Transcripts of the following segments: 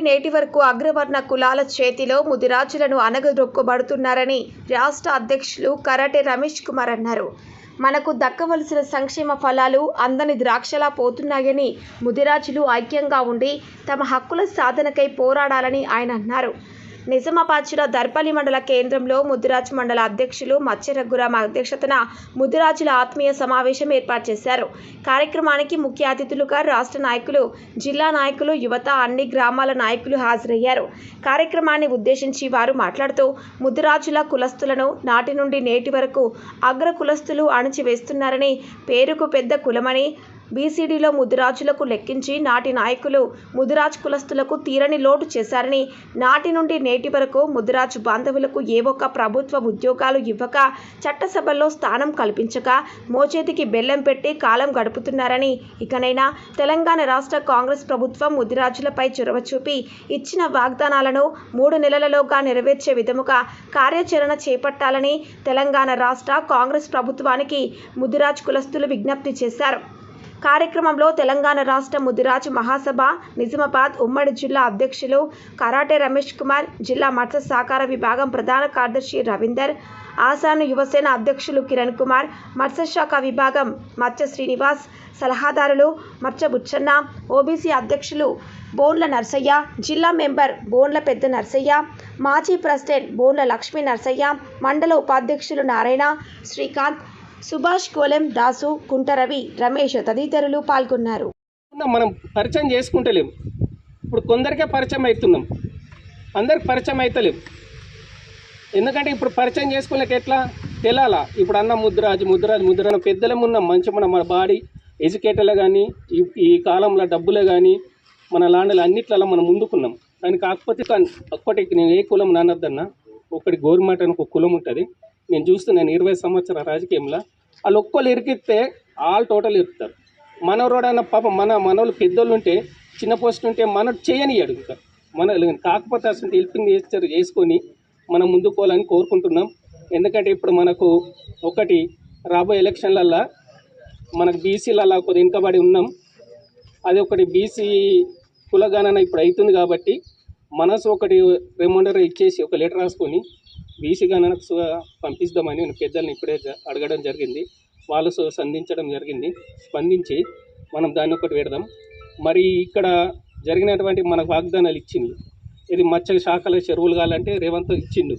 నేటి వరకు అగ్రవర్ణ కులాల చేతిలో ముదిరాజులను అనగదొక్కబడుతున్నారని రాష్ట్ర అధ్యక్షులు కరాటే రమేష్ కుమార్ అన్నారు. మనకు దక్కవలసిన సంక్షేమ ఫలాలు అందని ద్రాక్షలా పోతున్నాయని ముదిరాజులు ఐక్యంగా ఉండి తమ హక్కుల సాధనకై పోరాడాలని ఆయన అన్నారు. నిజామాబాద్ జిల్లా దర్పల్లి మండల కేంద్రంలో ముదిరాజ్ మండల అధ్యక్షులు మత్స్య రఘురామ అధ్యక్షతన ముద్దురాజుల ఆత్మీయ సమావేశం ఏర్పాటు చేశారు. కార్యక్రమానికి ముఖ్య అతిథులుగా రాష్ట్ర నాయకులు జిల్లా నాయకులు యువత అన్ని గ్రామాల నాయకులు హాజరయ్యారు. కార్యక్రమాన్ని ఉద్దేశించి వారు మాట్లాడుతూ ముద్దురాజుల కులస్తులను నాటి నుండి నేటి వరకు అగ్ర కులస్తులు అణచివేస్తున్నారని పేరుకు పెద్ద కులమని బీసీడీలో ముదిరాజులకు లెక్కించి నాటి నాయకులు ముదిరాజ్ కులస్తులకు తీరని లోటు చేశారని నాటి నుండి నేటి వరకు ముదిరాజ్ బాంధవులకు ఏ ఒక్క ప్రభుత్వ ఉద్యోగాలు ఇవ్వక చట్టసభల్లో స్థానం కల్పించక మోచేతికి బెల్లం పెట్టి కాలం గడుపుతున్నారని ఇకనైనా తెలంగాణ రాష్ట్ర కాంగ్రెస్ ప్రభుత్వం ముదిరాజులపై చొరవ చూపి ఇచ్చిన వాగ్దానాలను మూడు నెలలలోగా నెరవేర్చే విధముగా కార్యాచరణ చేపట్టాలని తెలంగాణ రాష్ట్ర కాంగ్రెస్ ప్రభుత్వానికి ముదిరాజ్ కులస్తులు విజ్ఞప్తి చేశారు. కార్యక్రమంలో తెలంగాణ రాష్ట్ర ముదిరాజ్ మహాసభ నిజామాబాద్ ఉమ్మడి జిల్లా అధ్యక్షులు కరాటే రమేష్ కుమార్ జిల్లా మత్స్య సహకార విభాగం ప్రధాన కార్యదర్శి రవీందర్ ఆసాను యువసేన అధ్యక్షులు కిరణ్ కుమార్ మత్స్యశాఖ విభాగం మత్స్య శ్రీనివాస్ సలహాదారులు మత్స్య బుచ్చన్న ఓబీసీ అధ్యక్షులు బోన్ల నర్సయ్య జిల్లా మెంబర్ బోన్ల పెద్ద నర్సయ్య మాజీ ప్రెసిడెంట్ బోన్ల లక్ష్మీ నర్సయ్య మండల ఉపాధ్యక్షులు నారాయణ శ్రీకాంత్ సుభాష్ కోలెం దాసు కుంటరవి రమేష్ తదితరులు పాల్గొన్నారు. మనం పరిచయం చేసుకుంటలేం. ఇప్పుడు కొందరికే పరిచయం అవుతున్నాం అందరికి పరిచయం అవుతలేం ఎందుకంటే ఇప్పుడు పరిచయం చేసుకోలేక ఎట్లా? తెలాలా. ఇప్పుడు అన్న ముద్రాజు ముద్రాజు ముద్ర పెద్దలం ఉన్నాం. మంచి మన మన బాడీ ఎడ్యుకేటర్లు కానీ ఈ ఈ కాలంలో డబ్బులే కానీ మన లాండలు అన్నిట్లలో మనం ముందుకున్నాం. కానీ కాకపోతే ఒక్కటి నేను ఏ కులం నానద్దన్నా ఒకటి గోరుమాట అని ఒక కులం ఉంటుంది. నేను చూస్తున్నాను ఇరవై సంవత్సరాల రాజకీయంలో వాళ్ళు ఒక్కరు ఇరికిస్తే ఆల్ టోటల్ ఇరుకుతారు. మనవరోడన్న పాప మన మనోళ్ళు పెద్దోళ్ళు ఉంటే చిన్న పోస్ట్ ఉంటే మన చేయని అడుగుతారు మన కాకపోతే అసలు హెల్పింగ్ చేస్తారు చేసుకొని మనం ముందుకోవాలని కోరుకుంటున్నాం. ఎందుకంటే ఇప్పుడు మనకు ఒకటి రాబోయే ఎలక్షన్లల్లో మనకు బీసీలలో కొద్ది వెనుకబడి ఉన్నాం. అది ఒకటి బీసీ కులగణన ఇప్పుడు అవుతుంది కాబట్టి మనసు ఒకటి రిమైండర్ ఇచ్చేసి ఒక లెటర్ రాసుకొని బీసీ గణనకు సు- పంపిస్తామని పెద్దల్ని ఇప్పుడే అడగడం జరిగింది. వాళ్ళు సు- సంధించడం జరిగింది. స్పందించి మనం దాన్ని ఒకటి పెడదాం. మరి ఇక్కడ జరిగినటువంటి మనకు వాగ్దానాలు ఇచ్చిండు ఇది మత్స్య శాఖల చెరువులు కావాలంటే రేవంత్ ఇచ్చిండు.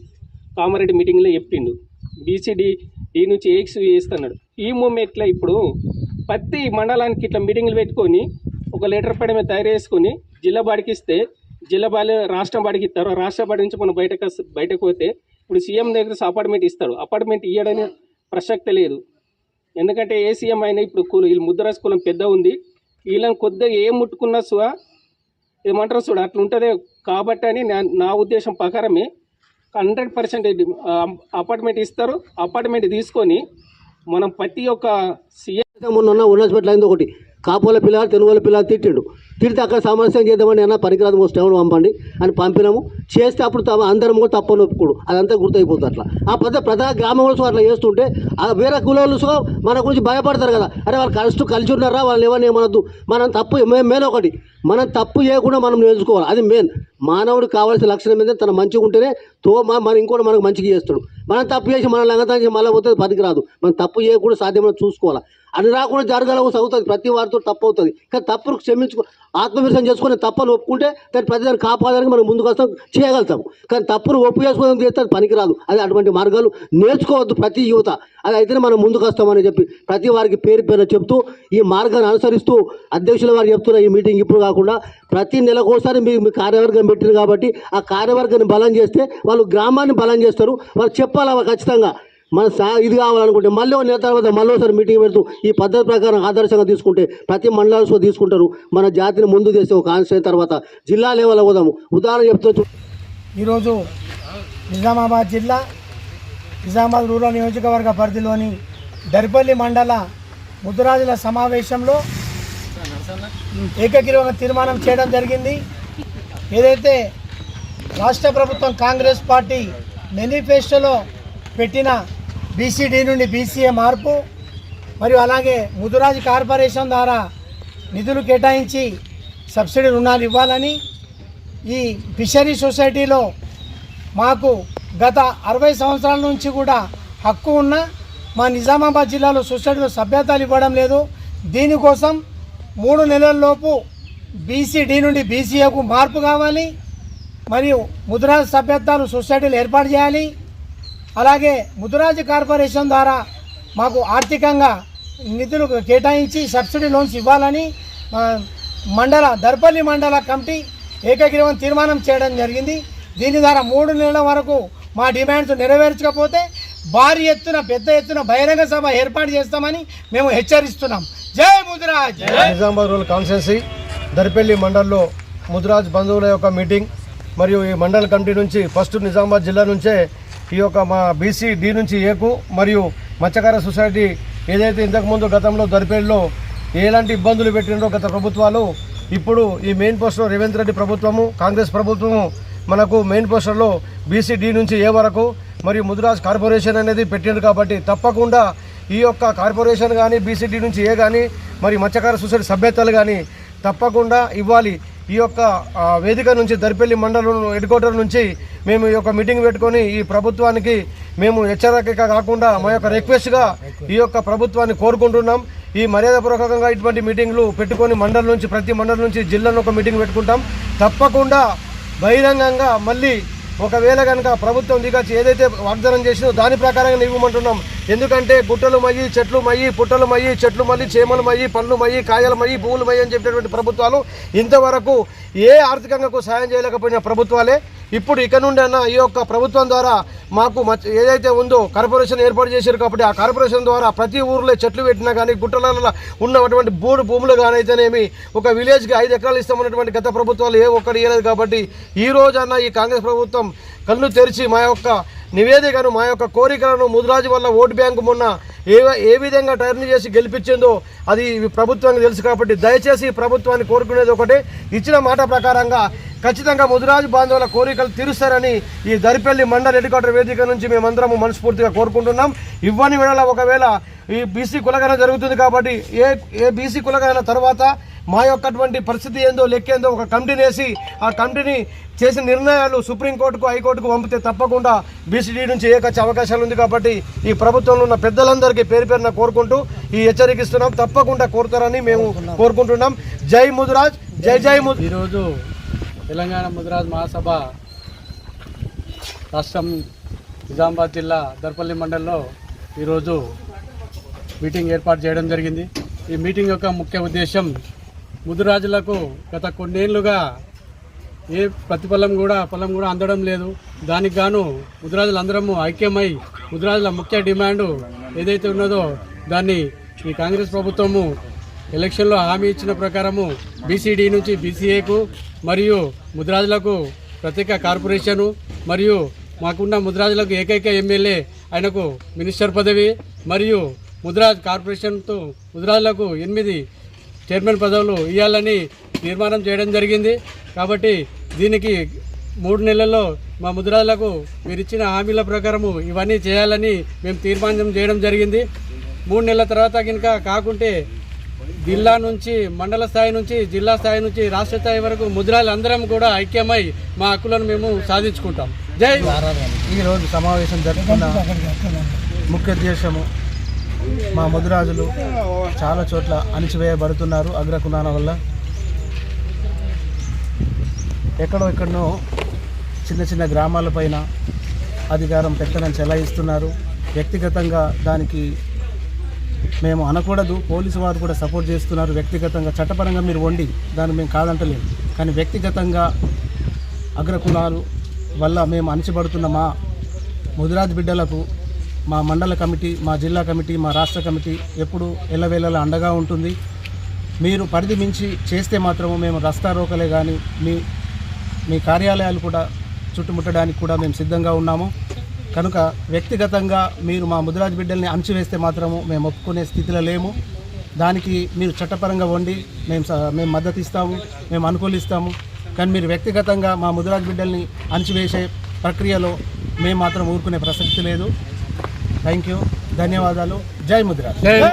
కామారెడ్డి మీటింగ్లో చెప్పిండు. బీసీడీ డీ నుంచి ఏక్స్ వేస్తున్నాడు ఈ మూమెంట్లో ఇప్పుడు ప్రతి మండలానికి ఇట్లా మీటింగ్లు పెట్టుకొని ఒక లెటర్ పడమే తయారు చేసుకొని జిల్లా బాడికి ఇస్తే జిల్లా బాడి రాష్ట్రం బాడికి ఇస్తారు. రాష్ట్ర బాడి నుంచి మనం బయటకు బయటకు పోతే ఇప్పుడు సీఎం దగ్గర అపార్ట్మెంట్ ఇస్తాడు. అపార్ట్మెంట్ ఇవ్వడని ప్రసక్తి లేదు. ఎందుకంటే ఏ సీఎం అయినా ఇప్పుడు కుల వీళ్ళు ముద్రాజ్ కులం పెద్ద ఉంది. వీళ్ళని కొద్దిగా ఏం ముట్టుకున్నా సువా ఏమంటారు చూడ అట్లా ఉంటుంది కాబట్టి అని నా నా ఉద్దేశం ప్రకారమే హండ్రెడ్ పర్సెంట్ అపార్ట్మెంట్ ఇస్తారు. అపార్ట్మెంట్ తీసుకొని మనం ప్రతి ఒక్క సీఎం ఉన్న ఉన్నస్పెట్ల ఒకటి. కాపుల పిల్లలు తెలుగుల పిల్లలు తిట్టిండు. తిడితే అక్కడ సమస్య చేద్దామని అన్న పనికిరాదు మోస్ట్ ఎవరు పంపండి అని పంపినాము. చేస్తే అప్పుడు తమ అందరం కూడా తప్పని ఒప్పుకోడు. అదంతా గుర్తయిపోతుంది అట్లా. ఆ పెద్ద ప్రధాన గ్రామంలో అట్లా చేస్తుంటే ఆ వేరే కులోళ్ళు మన గురించి భయపడతారు కదా. అరే వాళ్ళు కలిసి కలిసి ఉన్నారా? వాళ్ళు ఏమని ఏమనొద్దు. మనం తప్పు మే- మెయిన్ ఒకటి మనం తప్పు చేయకుండా మనం నేర్చుకోవాలి అది మెయిన్. మానవుడు కావాల్సిన లక్షణం మీద తన మంచిగా ఉంటేనే తో మా- మన ఇంకోటి మనకు మంచిగా చేస్తాడు. మనం తప్పు చేసి మన లంగతానికి మళ్ళీ పోతే పనికిరాదు. మనం తప్పు చేయకుండా సాధ్యమైన చూసుకోవాలి? అది రాకుండా జరగలవు అవుతుంది ప్రతి వారితో తప్పు అవుతుంది. కానీ తప్పును క్షమించుకో ఆత్మవిశ్వాసం చేసుకుని తప్పని ఒప్పుకుంటే దాని ప్రతిదాన్ని కాపాడడానికి మనం ముందుకు వస్తాం చేయగలుగుతాం. కానీ తప్పును ఒప్పు చేసుకోవడం చేస్తే అది పనికిరాదు. అది అటువంటి మార్గాలు నేర్చుకోవద్దు ప్రతి యువత. అది అయితేనే మనం ముందుకు వస్తామని చెప్పి ప్రతి వారికి పేరు పేరు చెప్తూ ఈ మార్గాన్ని అనుసరిస్తూ అధ్యక్షుల వారు చెప్తున్న ఈ మీటింగ్ ఇప్పుడు కాకుండా ప్రతి నెలకోసారి మీ మీ కార్యవర్గం పెట్టింది కాబట్టి ఆ కార్యవర్గాన్ని బలం చేస్తే వాళ్ళు గ్రామాన్ని బలం చేస్తారు. వాళ్ళు చెప్పాలి అవి ఖచ్చితంగా మన సా ఇది కావాలనుకుంటే మళ్ళీ నెల తర్వాత మళ్ళీ ఒకసారి మీటింగ్ పెడుతూ ఈ పద్ధతి ప్రకారం ఆదర్శంగా తీసుకుంటే ప్రతి మండలాలు తీసుకుంటారు. మన జాతిని ముందు చేసే ఒక కాన్స్టిట్యూన్ తర్వాత జిల్లా లెవెల్ పోదాము ఉదాహరణ చెప్తూ ఈరోజు నిజామాబాద్ జిల్లా నిజామాబాద్ రూరల్ నియోజకవర్గ పరిధిలోని దర్పల్లి మండల ముద్దురాజుల సమావేశంలో ఏకగ్రీవంగా తీర్మానం చేయడం జరిగింది. ఏదైతే రాష్ట్ర ప్రభుత్వం కాంగ్రెస్ పార్టీ మేనిఫెస్టోలో పెట్టిన బీసీడీ నుండి బీసీఏ మార్పు మరియు అలాగే ముదురాజు కార్పొరేషన్ ద్వారా నిధులు కేటాయించి సబ్సిడీ రుణాలు ఇవ్వాలని ఈ ఫిషరీ సొసైటీలో మాకు గత అరవై సంవత్సరాల నుంచి కూడా హక్కు ఉన్న మా నిజామాబాద్ జిల్లాలో సొసైటీలో సభ్యతలు ఇవ్వడం లేదు. దీనికోసం మూడు నెలల్లోపు బీసీడీ నుండి బీసీఏకు మార్పు కావాలి. మరియు ముద్రాజ్ సభ్యత్వాలు సొసైటీలు ఏర్పాటు చేయాలి. అలాగే ముద్రాజ్ కార్పొరేషన్ ద్వారా మాకు ఆర్థికంగా నిధులు కేటాయించి సబ్సిడీ లోన్స్ ఇవ్వాలని మండల దర్పల్లి మండల కమిటీ ఏకగ్రీవం తీర్మానం చేయడం జరిగింది. దీని ద్వారా మూడు నెలల వరకు మా డిమాండ్స్ నెరవేర్చకపోతే భారీ ఎత్తున పెద్ద ఎత్తున బహిరంగ సభ ఏర్పాటు చేస్తామని మేము హెచ్చరిస్తున్నాం. జై ముద్రాజ్! నిజామాబాద్ రూరల్ కాన్స్టిట్యున్సీ దర్పల్లి మండల్లో ముదురాజ్ బంధువుల యొక్క మీటింగ్ మరియు ఈ మండల కమిటీ నుంచి ఫస్ట్ నిజామాబాద్ జిల్లా నుంచే ఈ యొక్క మా బీసీ డి నుంచి ఏకు మరియు మత్స్యకార సొసైటీ ఏదైతే ఇంతకుముందు గతంలో దరిపల్లిలో ఎలాంటి ఇబ్బందులు పెట్టినో గత ప్రభుత్వాలు ఇప్పుడు ఈ మెయిన్ పోస్టర్ రేవంత్ రెడ్డి ప్రభుత్వము కాంగ్రెస్ ప్రభుత్వము మనకు మెయిన్ పోస్టర్లో బీసీ డి నుంచి ఏ వరకు మరియు ముదిరాజ్ కార్పొరేషన్ అనేది పెట్టిండు కాబట్టి తప్పకుండా ఈ యొక్క కార్పొరేషన్ కానీ బీసీడీ నుంచి ఏ కానీ మరి మత్స్యకార సొసైటీ సభ్యతలు కానీ తప్పకుండా ఇవ్వాలి. ఈ యొక్క వేదిక నుంచి దరిపల్లి మండలం హెడ్ క్వార్టర్ నుంచి మేము ఈ యొక్క మీటింగ్ పెట్టుకొని ఈ ప్రభుత్వానికి మేము హెచ్చరిక కాకుండా మా యొక్క రిక్వెస్ట్గా ఈ యొక్క ప్రభుత్వాన్ని కోరుకుంటున్నాం. ఈ మర్యాదపూర్వకంగా ఇటువంటి మీటింగ్లు పెట్టుకొని మండలం నుంచి ప్రతి మండలం నుంచి జిల్లాలో ఒక మీటింగ్ పెట్టుకుంటాం. తప్పకుండా బహిరంగంగా మళ్ళీ ఒకవేళ కనుక ప్రభుత్వం దిగచ్చి ఏదైతే వాగ్దానం చేసిందో దాని ప్రకారంగా ఇవ్వమంటున్నాం. ఎందుకంటే గుట్టలు మయ్యి చెట్లు మయ్యి పుట్టలు మయ్యి చెట్లు మళ్ళీ చేమలు మయ్యి పండ్లు మయ్యి కాయలు మయ్యి పువ్వులు మయ్యి అని చెప్పినటువంటి ప్రభుత్వాలు ఇంతవరకు ఏ ఆర్థికంగా సాయం చేయలేకపోయిన ప్రభుత్వాలే. ఇప్పుడు ఇక నుండి అన్న ఈ యొక్క ప్రభుత్వం ద్వారా మాకు ఏదైతే ఉందో కార్పొరేషన్ ఏర్పాటు చేశారు కాబట్టి ఆ కార్పొరేషన్ ద్వారా ప్రతి ఊర్లో చెట్లు పెట్టినా కానీ గుట్టలలో ఉన్నటువంటి బూడు భూములు కానీ అయితేనేమి ఒక విలేజ్కి ఐదు ఎకరాలు ఇస్తామన్నటువంటి గత ప్రభుత్వాలు ఏ ఒక్కరు ఇవ్వలేదు కాబట్టి ఈ రోజు అన్న ఈ కాంగ్రెస్ ప్రభుత్వం కళ్ళు తెరిచి మా యొక్క నివేదికను మా యొక్క కోరికలను ముదిరాజు వల్ల ఓటు బ్యాంకు మొన్న ఏ ఏ విధంగా టర్న్ చేసి గెలిపించిందో అది ప్రభుత్వానికి తెలుసు కాబట్టి దయచేసి ప్రభుత్వాన్ని కోరుకునేది ఒకటి. ఇచ్చిన మాట ప్రకారంగా ఖచ్చితంగా ముదిరాజు బాంధవుల కోరికలు తీరుస్తారని ఈ దరిపల్లి మండల హెడ్క్వార్టర్ వేదిక నుంచి మేమందరము మనస్ఫూర్తిగా కోరుకుంటున్నాం. ఇవ్వని వేళ ఒకవేళ ఈ బీసీ కులగన జరుగుతుంది కాబట్టి ఏ ఏ బీసీ కులగన తర్వాత మా యొక్కటువంటి పరిస్థితి ఏందో లెక్కేందో ఒక కమిటీని వేసి ఆ కమిటీని చేసిన నిర్ణయాలు సుప్రీంకోర్టుకు హైకోర్టుకు పంపితే తప్పకుండా బీసీడీ నుంచి ఏకొచ్చే అవకాశాలు ఉంది కాబట్టి ఈ ప్రభుత్వంలో ఉన్న పెద్దలందరికీ పేరు పేరున కోరుకుంటూ ఈ హెచ్చరికిస్తున్నాం. తప్పకుండా కోరుతారని మేము కోరుకుంటున్నాం. జై ముదురాజ్ జై జై ముదు ఈరోజు తెలంగాణ ముదురాజ్ మహాసభ రాష్ట్రం నిజామాబాద్ జిల్లా దర్పల్లి మండలంలో ఈరోజు మీటింగ్ ఏర్పాటు చేయడం జరిగింది. ఈ మీటింగ్ యొక్క ముఖ్య ఉద్దేశం ముదురాజులకు గత కొన్నేళ్ళుగా ఏ ప్రతిఫలం కూడా ఫలం కూడా అందడం లేదు. దానికి గాను ముదిరాజులు అందరము ఐక్యమై ముదురాజుల ముఖ్య డిమాండ్ ఏదైతే ఉన్నదో దాన్ని ఈ కాంగ్రెస్ ప్రభుత్వము ఎలక్షన్లో హామీ ఇచ్చిన ప్రకారము బీసీడీ నుంచి బీసీఏకు మరియు ముద్రాజులకు ప్రత్యేక కార్పొరేషను మరియు మాకున్న ముద్రాజులకు ఏకైక ఎమ్మెల్యే ఆయనకు మినిస్టర్ పదవి మరియు ముద్రాజ్ కార్పొరేషన్తో ముద్రాజులకు ఎనిమిది చైర్మన్ పదవులు ఇవ్వాలని తీర్మానం చేయడం జరిగింది. కాబట్టి దీనికి మూడు నెలల్లో మా ముద్రాలకు మీరు ఇచ్చిన హామీల ప్రకారము ఇవన్నీ చేయాలని మేము తీర్మానం చేయడం జరిగింది. మూడు నెలల తర్వాత కనుక కాకుంటే జిల్లా నుంచి మండల స్థాయి నుంచి జిల్లా స్థాయి నుంచి రాష్ట్ర స్థాయి వరకు ముద్రాలు అందరం కూడా ఐక్యమై మా హక్కులను మేము సాధించుకుంటాం. జై ఈరోజు సమావేశం జరుగుతున్న ముఖ్య ఉద్దేశము మా ముదిరాజులు చాలా చోట్ల అణిచివేయబడుతున్నారు అగ్రకులాల వల్ల. ఎక్కడో ఎక్కడో చిన్న చిన్న గ్రామాలపైన అధికారం పెత్తనం చెలాయిస్తున్నారు. వ్యక్తిగతంగా దానికి మేము అనకూడదు పోలీసు వారు కూడా సపోర్ట్ చేస్తున్నారు. వ్యక్తిగతంగా చట్టపరంగా మీరు వండి దాన్ని మేము కాదంటలేము కానీ వ్యక్తిగతంగా అగ్రకులాలు వల్ల మేము అణచిబడుతున్న మా ముదిరాజ్ బిడ్డలకు మా మండల కమిటీ మా జిల్లా కమిటీ మా రాష్ట్ర కమిటీ ఎప్పుడు ఎల్లవేళలా అండగా ఉంటుంది. మీరు పరిధి మించి చేస్తే మాత్రము మేము రస్తా రోకలే కానీ మీ మీ కార్యాలయాలు కూడా చుట్టుముట్టడానికి కూడా మేము సిద్ధంగా ఉన్నాము. కనుక వ్యక్తిగతంగా మీరు మా ముదిరాజ్ బిడ్డల్ని అణచివేస్తే మాత్రము మేము ఒప్పుకునే స్థితిలో లేము. దానికి మీరు చట్టపరంగా వండి మేము స- మేము మద్దతు ఇస్తాము మేము అనుకూలిస్తాము. కానీ మీరు వ్యక్తిగతంగా మా ముదిరాజ్ బిడ్డల్ని అణచివేసే ప్రక్రియలో మేము మాత్రం ఊరుకునే ప్రసక్తి లేదు. థ్యాంక్ యూ ధన్యవాదాలు జై ముదిరాజ్